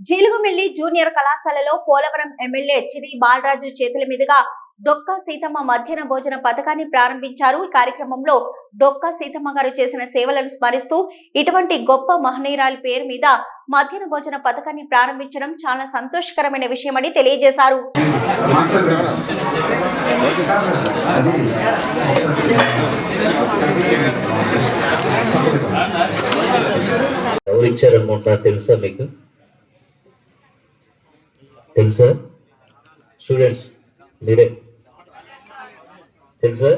Jeelugumilli junior కళాశాలలో Polavaram MLA చిరి Balaraju చేతుల మీదుగా డొక్కా సీతమ్మ మధ్యాహ్న భోజన పథకాన్ని ప్రారంభించారు. ఈ కార్యక్రమంలో డొక్కా సీతమ్మ గారు చేసిన సేవలను స్మరిస్తూ ఇటువంటి గొప్ప మహనీయురాలి పేరు మీద మధ్యాహ్న భోజన పథకాన్ని ప్రారంభించడం చాలా సంతోషకరమైన విషయమని తెలియజేశారు. ఎవరు తెలుసా మీకు? తెలుసా స్టూడెంట్స్ మీరే తెలుసా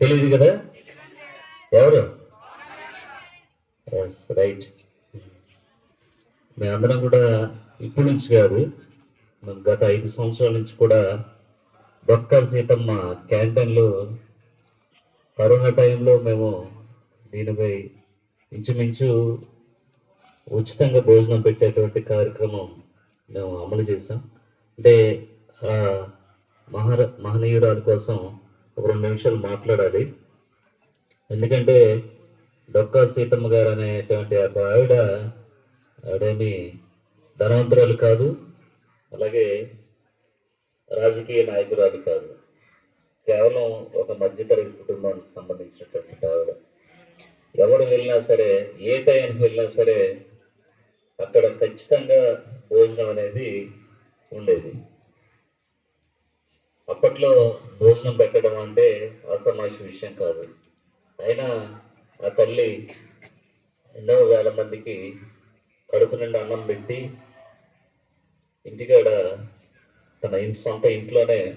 తెలియదు కదా ఎవరు? ఎస్ రైట్ మేమందరం కూడా ఇప్పటి నుంచి కాదు మేము గత ఐదు సంవత్సరాల నుంచి కూడా బొక్క సీతమ్మ క్యాంటీన్లో కరోనా టైంలో మేము దీనిపై ఇంచుమించు ఉచితంగా భోజనం పెట్టేటువంటి కార్యక్రమం మేము అమలు చేసాం అంటే ఆ మహార మహనీయురాల కోసం ఒక రెండు నిమిషాలు మాట్లాడాలి. ఎందుకంటే డొక్కా సీతమ్మ గారు అనేటువంటి ఒక ఆవిడ ఆవిడేమి ధనవంతురాలు కాదు అలాగే రాజకీయ నాయకురాలు కాదు. కేవలం ఒక మధ్యతరగతి కుటుంబానికి సంబంధించినటువంటి ఆవిడ. ఎవరు వెళ్ళినా సరే ఏ టైంకి వెళ్ళినా సరే అక్కడ ఖచ్చితంగా భోజనం అనేది ఉండేది. అప్పట్లో భోజనం పెట్టడం అంటే అసమాషి విషయం కాదు. అయినా ఆ తల్లి ఎన్నో వేల మందికి కడుపు నిండా అన్నం పెట్టి ఇంటికాడ తన ఇంటి సొంత ఇంట్లోనే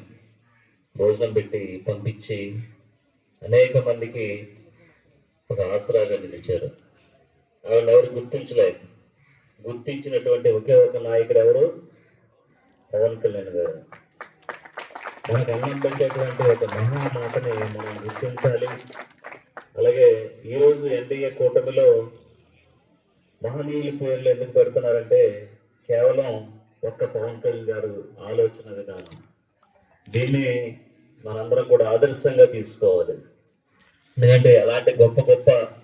భోజనం పెట్టి పంపించి అనేక మందికి ఒక ఆసరాగా నిలిచారు. ఆవిడ ఎవరు గుర్తించలేదు గుర్తించినటువంటి ఒకే ఒక నాయకుడు ఎవరు? పవన్ కళ్యాణ్ గారు. మనకు అన్నం పెట్టేటువంటి ఒక మహామాటని మనం గుర్తించాలి. అలాగే ఈరోజు ఎన్డీఏ కూటమిలో మహనీయుల పేర్లు ఎందుకు పెడుతున్నారంటే కేవలం ఒక్క పవన్ కళ్యాణ్ గారు ఆలోచన విధానం. దీన్ని మనందరం కూడా ఆదర్శంగా తీసుకోవాలి. ఎందుకంటే అలాంటి గొప్ప గొప్ప